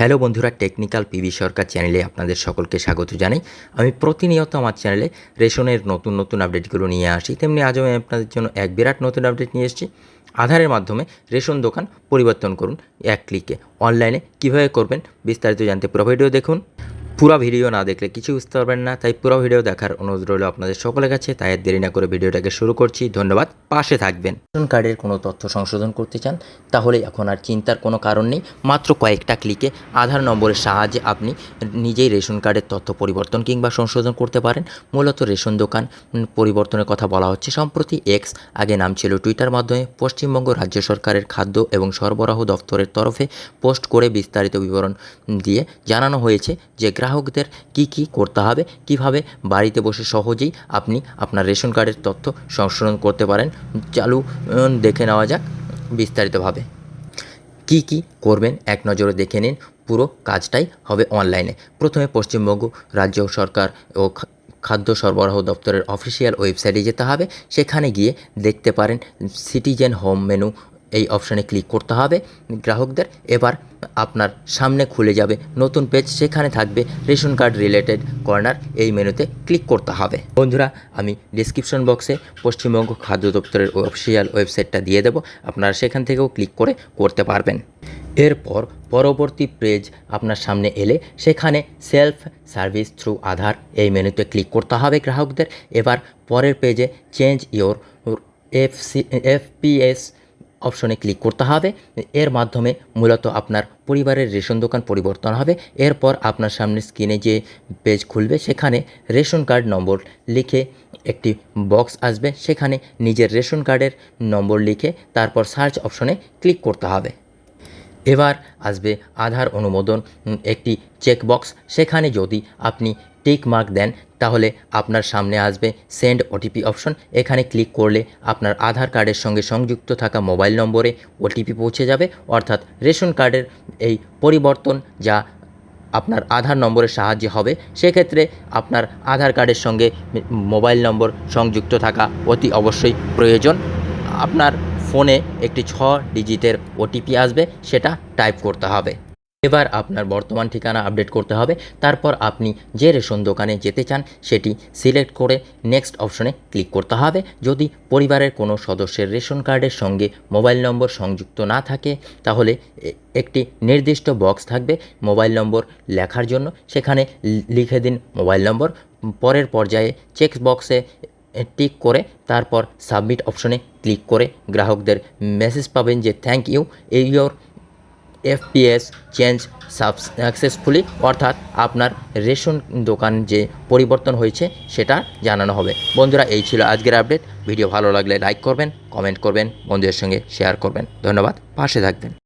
Hello বন্ধুরা, technical PB সরকার চ্যানেলে আপনাদের সকলকে স্বাগত জানাই। আমি প্রতিনিয়ত আমার চ্যানেলে রেশনের নতুন নতুন আপডেটগুলো নিয়ে আসি। তেমনি আজও আমি আপনাদের জন্য এক বিরাট নতুন আপডেট নিয়ে এসেছি। আধারের মাধ্যমে রেশন দোকান পরিবর্তন করুন এক ক্লিকে। অনলাইনে কীভাবে করবেন বিস্তারিত জানতে পুরো ভিডিও দেখুন। পুরো ভিডিও না দেখলে কিছু বুঝতে পারবেন না, তাই পুরো ভিডিও দেখার অনুরোধ রইল আপনাদের সকলের কাছে, তাই দেরি না করে ভিডিওটাকে শুরু করছি। ধন্যবাদ, পাশে থাকবেন। রেশন কার্ডের কোনো তথ্য সংশোধন করতে চান, তাহলে এখন আর চিন্তার কোনো কারণ নেই। মাত্র কয়েকটা ক্লিকে আধার নম্বরের সাহায্যে আপনি নিজেই রেশন কার্ডের তথ্য পরিবর্তন কিংবা সংশোধন করতে পারেন। মূলত রেশন দোকান পরিবর্তনের কথা বলা হচ্ছে। সম্প্রতি এক্স আগে নাম ছিল টুইটার মাধ্যমে, পশ্চিমবঙ্গ রাজ্য সরকারের খাদ্য এবং সরবরাহ দপ্তরের তরফে পোস্ট করে বিস্তারিত বিবরণ দিয়ে জানানো হয়েছে যে গ্রাহকদের কি কি করতে হবে, কীভাবে বাড়িতে বসে সহজেই আপনি আপনার রেশন কার্ডের তথ্য সংশোধন করতে পারেন, চালু দেখে নেওয়া যাক বিস্তারিতভাবে। কি কি করবেন এক নজরে দেখে নিন, পুরো কাজটাই হবে অনলাইনে। প্রথমে পশ্চিমবঙ্গ রাজ্য সরকার ও খাদ্য সরবরাহ দপ্তরের অফিসিয়াল ওয়েবসাইটে যেতে হবে, সেখানে গিয়ে দেখতে পারেন সিটিজেন হোম মেনু এই অপশানে ক্লিক করতে হবে। গ্রাহকদের এবার আপনার সামনে খুলে যাবে। নতুন পেজ সেখানে থাকবে। Ration card related corner. এই মেনুতে ক্লিক করতে হবে। বন্ধুরা, আমি ডিসক্রিপশন বক্সে পশ্চিমবঙ্গ খাদ্য দপ্তরের অফিসিয়াল ওয়েবসাইটটা দিয়ে দেবো। আপনারা সেখান থেকেও ক্লিক করে করতে পারবেন। এরপর পরবর্তী পেজ আপনার সামনে এলে সেখানে সেলফ সার্ভিস থ্রু আধার এই মেনুতে ক্লিক করতে হবে গ্রাহকদের। এবার পরের পেজে change your F C FPS অপশনে ক্লিক করতে হবে। এর মাধ্যমে মূলত আপনার পরিবারের রেশন দোকান পরিবর্তন হবে। এরপর আপনার সামনে স্ক্রিনে যে পেজ খুলবে, সেখানে রেশন কার্ড নম্বর লিখে একটি বক্স আসবে। সেখানে নিজের রেশন কার্ডের নম্বর লিখে তারপর সার্চ অপশনে ক্লিক করতে হবে। এবার আসবে আধার অনুমোদন একটি চেকবক্স সেখানে যদি আপনি টিক মার্ক দেন, তাহলে আপনার সামনে আসবে সেন্ড ওটিপি অপশন। এখানে ক্লিক করলে আপনার আধার কার্ডের সঙ্গে সংযুক্ত থাকা মোবাইল নম্বরে ওটিপি পৌঁছে যাবে। অর্থাৎ রেশন কার্ডের এই পরিবর্তন যা আপনার আধার নম্বরের সাহায্যে হবে, সেক্ষেত্রে আপনার আধার কার্ডের সঙ্গে মোবাইল নম্বর সংযুক্ত থাকা অতি অবশ্যই প্রয়োজন। আপনার ফোনে একটি ছ ডিজিটের ওটিপি আসবে, সেটা টাইপ করতে হবে। এবার আপনার বর্তমান ঠিকানা আপডেট করতে হবে। তারপর আপনি যে রেশন দোকানে যেতে চান, সেটি সিলেক্ট করে নেক্সট অপশনে ক্লিক করতে হবে। যদি পরিবারের কোনো সদস্যের রেশন কার্ডের সঙ্গে মোবাইল নম্বর সংযুক্ত না থাকে, তাহলে একটি নির্দিষ্ট বক্স থাকবে মোবাইল নম্বর লেখার জন্য। সেখানে লিখে দিন মোবাইল নম্বর পরের পর্যায়ে চেক বক্সে টিক করে তারপর সাবমিট অপশনে ক্লিক করে গ্রাহকদের মেসেজ পাবেন যে থ্যাংক ইউ এই ইয়োর এফপিএস চেঞ্জ সাকসেসফুলি অর্থাৎ আপনার রেশন দোকান যে পরিবর্তন হয়েছে, সেটা জানানো হবে। বন্ধুরা, এই ছিল আজকের আপডেট ভিডিও ভালো লাগলে লাইক করবেন কমেন্ট করবেন, বন্ধুদের সঙ্গে শেয়ার করবেন। ধন্যবাদ, পাশে থাকবেন।